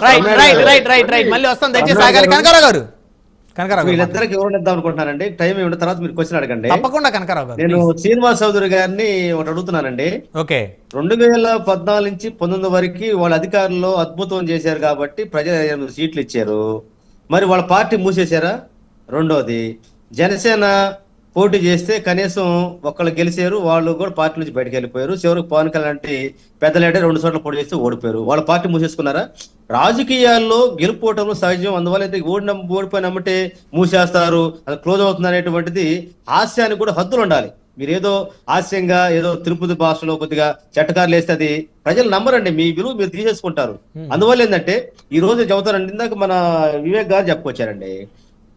Right right right right right మళ్ళీ వస్తాం. దయచేసి ఆగాలి. కనకారావు గారు. కనకారావు గారు. వీళ్ళిద్దరికి ఎవరు ఇద్దాం అనుకుంటున్నానండి టైం ఏమిటో తర్వాత మీరు క్వశ్చన్ అడగండి. తప్పకుండా కనకారావు గారు నేను శ్రీనివాస్ చౌదరి గారిని ఒకటి అడుగుతున్నానండి. ఓకే. రెండు వేల పద్నాలుగు నుంచి పంతొమ్మిది వరకు వాళ్ళ అధికారంలో అద్భుతం చేశారు కాబట్టి ప్రజలు ఎనిమిది సీట్లు ఇచ్చారు. మరి వాళ్ళ పార్టీ మూసేశారా? రెండోది జనసేన పోటీ చేస్తే కనీసం ఒక్కళ్ళు గెలిచారు వాళ్ళు కూడా పార్టీ నుంచి బయటకు వెళ్ళిపోయారు. చివరికి పవన్ కళ్యాణ్ అంటే పెద్దలంటే రెండు చోట్ల పోటీ చేస్తే ఓడిపోయారు. వాళ్ళ పార్టీ మూసేసుకున్నారా? రాజకీయాల్లో గెలుపోవటం సహజం. అందువల్ల అయితే ఓడిన ఓడిపోయినమ్మంటే మూసేస్తారు అది క్లోజ్ అవుతుంది అనేటువంటిది హాస్యానికి కూడా హద్దులు ఉండాలి. మీరు ఏదో హాస్యంగా ఏదో తిరుపతి భాషలో కొద్దిగా చట్టకారులు వేస్తే అది ప్రజలు నమ్మరండి. మీ విలువ మీరు తీసేసుకుంటారు. అందువల్ల ఏంటంటే ఈ రోజు చెబుతారండి ఇందాక మన వివేక్ గారు చెప్పుకొచ్చారండి.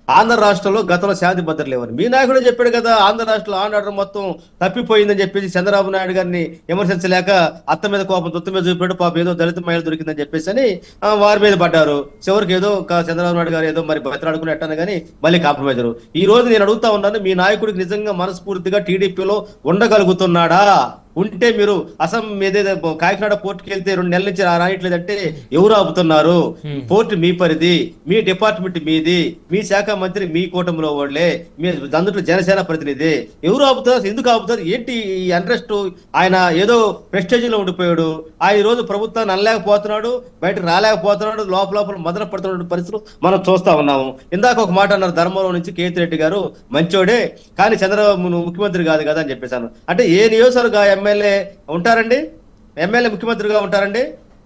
ఆంధ్ర రాష్ట్రంలో గతంలో శాంతి భద్రత లేవని. మీ నాయకుడు చెప్పాడు కదా ఆంధ్ర రాష్ట్రంలో ఆనాడు మొత్తం తప్పిపోయిందని చెప్పేసి చంద్రబాబు నాయుడు గారిని విమర్శించలేక అత్త మీద కోపం తొత్తు మీద చూపాడు పాప ఏదో దళిత మహిళ దొరికిందని చెప్పేసి అని వారి మీద పడ్డారు. చివరికి ఏదో ఒక చంద్రబాబు నాయుడు గారు ఏదో మరి బతిలాడుకుని ఎట్టాను కానీ మళ్ళీ కాంప్రమైజ్ ఈ రోజు నేను అడుగుతా ఉన్నాను మీ నాయకుడికి నిజంగా మనస్ఫూర్తిగా టీడీపీలో ఉండగలుగుతున్నాడా? ఉంటే మీరు అసం ఏదైతే కాకినాడ పోర్టుకి వెళ్తే రెండు నెలల నుంచి రాయట్లేదంటే ఎవరు ఆపుతున్నారు? పోర్టు మీ పరిధి మీ డిపార్ట్మెంట్ మీది మీ శాఖ మంత్రి మీ కూటమిలో వాళ్ళే మీ అందులో జనసేన ప్రతినిధి. ఎవరు ఆపుతారు? ఎందుకు ఆపుతారు? ఏంటి ఈ అంట్రెస్ట్ ఆయన ఏదో ప్రెస్టేజ్లో ఉండిపోయాడు. ఆయన ఈ రోజు ప్రభుత్వాన్ని అనలేకపోతున్నాడు బయటకు రాలేకపోతున్నాడు లోపల లోపల మదన పడుతున్న పరిస్థితులు మనం చూస్తా ఉన్నాము. ఇందాక ఒక మాట అన్నారు ధర్మవరం నుంచి కేతి రెడ్డి గారు మంచోడే కానీ చంద్రబాబు ముఖ్యమంత్రి కాదు కదా అని చెప్పేశాను. అంటే ఏ నియోజకవర్గ ఎమ్మెల్యే ఉంటారండి? ఎమ్మెల్యే ముఖ్యమంత్రిగా ఉంటారండి?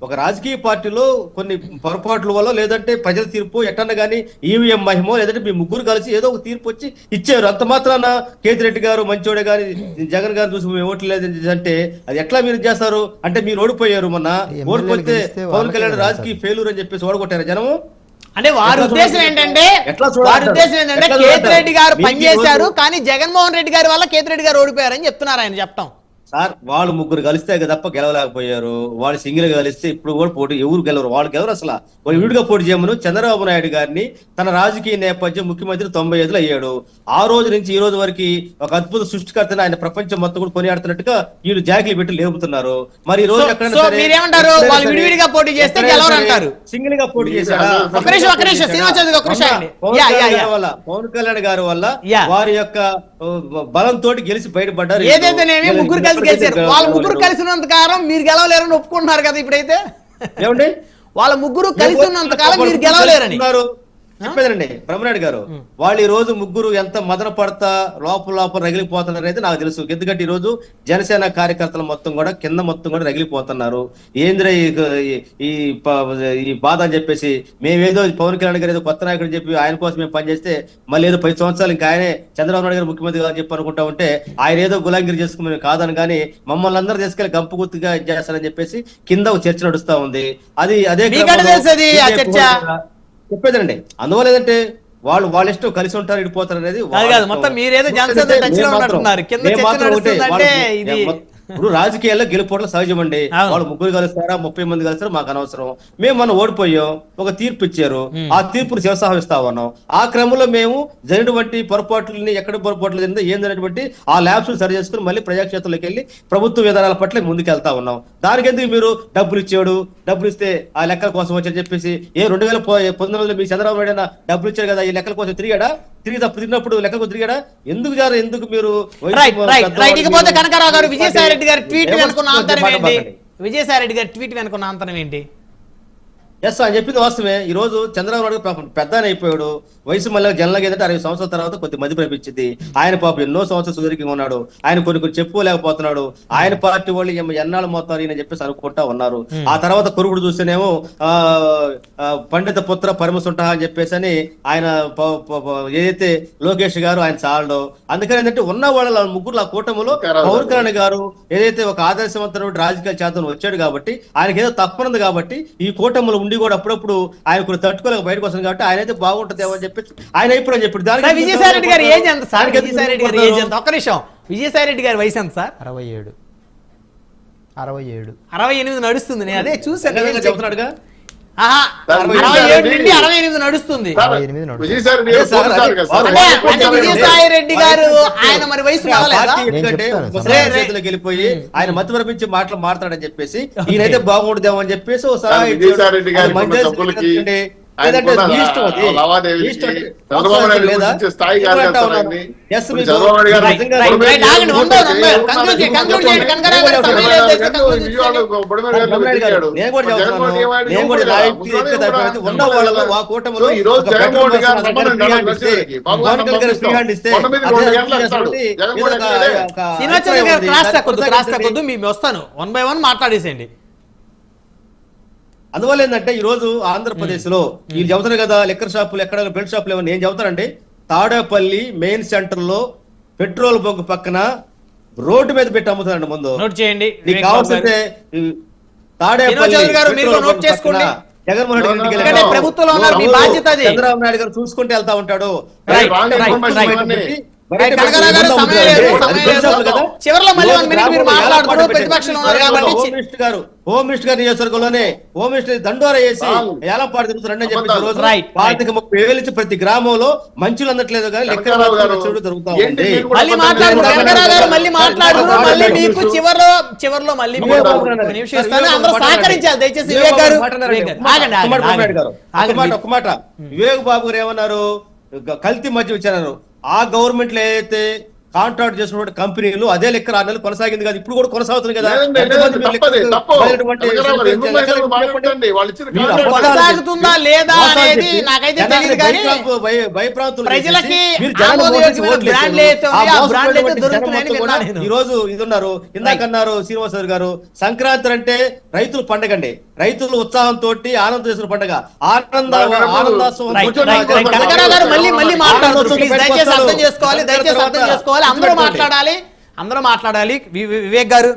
ఒక రాజకీయ పార్టీలో కొన్ని పొరపాట్ల వల్ల లేదంటే ప్రజల తీర్పు ఎట్టన్నా కానీ ఈవీఎం మహిమో లేదంటే మీ ముగ్గురు కలిసి ఏదో ఒక తీర్పు వచ్చి ఇచ్చారు. అంత మాత్రాన కేతిరెడ్డి గారు మంచోడే గాని జగన్ గారు చూసి మేము ఓట్లు లేదని అంటే అది ఎట్లా మీరు చేస్తారు? అంటే మీరు ఓడిపోయారు మొన్న. ఓడిపోతే పవన్ కళ్యాణ్ రాజకీయ ఫెయిల్యూర్ అని చెప్పేసి ఓడగొట్టారు జనము? అంటే వారి ఉద్దేశం? ఏంటంటే వారి? ఉద్దేశం ఏంటంటే కేతిరెడ్డి గారు పనిచేశారు కానీ జగన్మోహన్ రెడ్డి గారి వల్ల కేతిరెడ్డి గారు ఓడిపోయారని చెప్తున్నారు ఆయన చెప్తాం సార్ వాళ్ళు ముగ్గురు కలిస్తే తప్ప గెలవలేకపోయారు. వాళ్ళు సింగిల్గా కలిస్తే ఇప్పుడు కూడా పోటీ ఎవరు గెలవరు? వాళ్ళు గెలవరు అసలు. వాళ్ళు విడిగా పోటీ చేయమను చంద్రబాబు నాయుడు గారిని తన రాజకీయ నేపథ్యం ముఖ్యమంత్రి తొంభై ఐదులో అయ్యాడు. ఆ రోజు నుంచి ఈ రోజు వరకు ఒక అద్భుత సృష్టికర్తని ఆయన ప్రపంచం మొత్తం కూడా కొనియాడుతున్నట్టుగా వీళ్ళు జాకీలు పెట్టి లేపుతున్నారు. మరి ఈ రోజు పోటీ చేస్తే అంటారు. సింగిల్గా పోటీ అండి. Pavan yeah, yeah, Kalyan yeah. గారి వల్ల. వారి యొక్క బలంతో గెలిచి బయటపడ్డారు. ముగ్గురు కలిసి గెలిచారు వాళ్ళ ముగ్గురు కలిసినంత కాలం మీరు గెలవలేరని ఒప్పుకుంటున్నారు కదా ఇప్పుడైతే? ఏమండి? వాళ్ళ ముగ్గురు కలిసి ఉన్నంత కాలం మీరు గెలవలేరని. చెప్పేదండి బ్రహ్మనాయుడు గారు. వాళ్ళు ఈ రోజు ముగ్గురు ఎంత మదన పడతా లోపల లోపల రగిలిపోతున్నారు అయితే నాకు తెలుసు. ఎందుకంటే ఈ రోజు జనసేన కార్యకర్తలు మొత్తం కూడా కింద మొత్తం కూడా రగిలిపోతున్నారు. ఏంద్ర ఈ- ఈ బాధ అని చెప్పేసి మేమేదో పవన్ కళ్యాణ్ గారు ఏదో కొత్త నాయకుడు చెప్పి ఆయన కోసం మేము పనిచేస్తే మళ్ళీ ఏదో పది సంవత్సరాలు ఇంకా ఆయనే చంద్రబాబు నాయుడు గారు ముఖ్యమంత్రి అని చెప్పి అనుకుంటా ఉంటే ఆయన ఏదో గులాంగిరి చేసుకుని కాదని కానీ మమ్మల్ని అందరూ తీసుకెళ్ళి గంపు గుర్తుగా చేస్తారని చెప్పేసి కింద ఒక చర్చ నడుస్తా ఉంది. అది అదే చర్చ? చెప్పేదండి అందువల్ల ఏంటంటే వాళ్ళు వాళ్ళ ఇష్టం కలిసి ఉంటారు ఇడిపోతారు అనేది మొత్తం మీరేదో జనసేన టచ్లో ఉన్నట్టున్నారు. కింద చర్చ నడుస్తుందంటే ఇది- ఇప్పుడు రాజకీయాల్లో గెలుపోవడం సహజం అండి. వాళ్ళు ముగ్గురు కలుస్తారా ముప్పై మంది కలుస్తారా మాకు అనవసరం. మేము మనం ఓడిపోయాం ఒక తీర్పు ఇచ్చారు. ఆ తీర్పును శివసాహిస్తా ఉన్నాం. ఆ క్రమంలో మేము జరిగినటువంటి పొరపాట్లని ఎక్కడ పొరపాట్లు జరిగిందో ఏం జరిగినటువంటి ఆ ల్యాబ్స్ సరి చేసుకుని మళ్ళీ ప్రజాక్షేత్రంలోకి వెళ్ళి ప్రభుత్వ విధానాల పట్ల ముందుకెళ్తా ఉన్నాం. దానికి ఎందుకు మీరు డబ్బులు ఇచ్చాడు? డబ్బులు ఇస్తే ఆ లెక్కల కోసం వచ్చని చెప్పేసి ఏ రెండు వేల పంతొమ్మిదిలో మీ చంద్రబాబు నాయుడు డబ్బులు ఇచ్చారు కదా ఈ లెక్కల కోసం తిరిగాడా? తిరిగి తప్పు తిరిగినప్పుడు లెక్కలకు తిరిగాడా? ఎందుకు గారు ఎందుకు మీరు కనకారావు గారు విజయసాయి రెడ్డి గారి ట్వీట్ వెనుకున్న ఆంతరం మాట ఏంటి. విజయసాయి రెడ్డి గారి ట్వీట్ వెనుకున్న ఆంతరం ఏంటి? ఎస్ అని చెప్పింది వాస్తవమే. ఈ రోజు చంద్రబాబు నాయుడు పాపం పెద్ద అయిపోయాడు. వయసు మళ్ళీ జనలకి ఏంటంటే అరవై సంవత్సరాల తర్వాత కొద్ది మధ్య ప్రపించింది ఆయన పాపం ఎన్నో సంవత్సరాలు సుదీర్ఘంగా ఉన్నాడు. ఆయన కొన్ని కొన్ని చెప్పుకోలేకపోతున్నాడు. ఆయన పార్టీ వాళ్ళు ఏమో ఎన్నాళ్ళు మోతారు అని చెప్పేసి అనుకుంటా ఉన్నారు. ఆ తర్వాత కొరుకుడు చూస్తేనేమో ఆ పండిత పుత్ర పరమసుంట అని చెప్పేసి అని ఆయన ఏదైతే లోకేష్ గారు ఆయన చాలడు. అందుకని ఏంటంటే ఉన్న వాళ్ళ ముగ్గురు ఆ కూటమిలో పవన్ కళ్యాణ్ గారు ఏదైతే ఒక ఆదర్శవంతమైన రాజకీయ చేతను వచ్చాడు కాబట్టి ఆయనకి ఏదో తప్పనుంది కాబట్టి ఈ కూటమిలో ఉండి కూడా అప్పుడప్పుడు ఆయన కొన్ని తట్టుకోలేక బయటకు వస్తుంది కాబట్టి ఆయన అయితే బాగుంటుందేమో అని చెప్పి ఆయన ఇప్పుడు అని చెప్పి సార్ విజయసాయి రెడ్డి గారి ఏజ్ ఎంత సార్ దానికి ఎందుకు విజయసాయి రెడ్డి గారి ఏజ్ ఎంత ఒక్క నిమిషం. విజయసాయి రెడ్డి గారి వయసు ఎంత సార్? అరవై ఏడు. అరవై ఏడు. అరవై ఎనిమిది నడుస్తుంది. నేను అదే చూసాను చెప్తున్నాడుగా? అరవై ఎనిమిది నడుస్తుంది. విజయసాయి రెడ్డి గారు ఆయన మరి వయసు రే. చేతిలోకి వెళ్ళిపోయి ఆయన మతి వరపించి మాటలు మాట్లాడని చెప్పేసి. ఈయనైతే బాగుండదేమో అని చెప్పేసి ఓ వస్తాను. వన్ బై వన్ మాట్లాడేసేయండి. అందువల్ల ఏంటంటే ఈ రోజు ఆంధ్రప్రదేశ్లో వీళ్ళు చెబుతారు కదా లిక్కర్ షాపులు ఎక్కడ బెల్ట్ షాపులు ఏమో నేను చెబుతానండి. తాడేపల్లి మెయిన్ సెంటర్లో పెట్రోల్ బంక్ పక్కన రోడ్డు మీద పెట్టి అమ్ముతారండి ముందు. నోట్ చేయండి. నీకు. ఈ తాడేపల్లి జగన్మోహన్ రెడ్డి. ప్రభుత్వంలో. చంద్రబాబు నాయుడు గారు చూసుకుంటే వెళ్తా ఉంటాడు. గారు. చివర్లో మళ్ళీ మీరు మాట్లాడుతున్నారు, ప్రతిపక్షంలో ఉన్నారు? కాబట్టి మినిస్టర్ హోమ్ మినిస్టర్ నియోజకవర్గంలోనే హోమ్ మినిస్టర్ దండోరా వేసి తిరుగుతారని చెప్పి అబద్ధాలు. రోజు రైట్, పాతిక ముప్పై వేలు ఇచ్చి ప్రతి గ్రామంలో మంచులు అందట్లేదు కానీ లెక్క చూడు జరుగుతా ఉంది. మళ్ళీ మళ్ళీ మాట్లాడుతున్నారు మళ్ళీ మీకు. చివర్లో చివర్లో ఒక అందరూ సహకరించాలి దయచేసి వివేక్ గారు. ఆగండి ఒక్క మాట, వివేక్ బాబు గారు ఏమన్నారు? కల్తీ మధ్య ఇచ్చారు ఆ గవర్నమెంట్లో ఏదైతే కాంట్రాక్ట్ చేసినటువంటి కంపెనీలు అదే లెక్క ఆరు నెలలు కొనసాగింది కదా. ఇప్పుడు కూడా కొనసాగుతుంది కదా. కొనసాగుతుందా లేదా అనేది నాకైతే తెలియదు కానీ భయప్రాంతులు- ఆ. ఈ రోజు ఇది ఉన్నారు ఇందాక అన్నారు శ్రీనివాసరావు గారు సంక్రాంతి అంటే రైతుల పండగ అండి రైతులు ఉత్సాహంతో ఆనందం చేసిన పండగ. ఆనంద దయచేసి అర్థం చేసుకోవాలి తర్వాత దయచేసి అర్థం చేసుకోవాలి. అందరూ. మాట్లాడాలి. అందరూ మాట్లాడాలి వివేక్ గారు.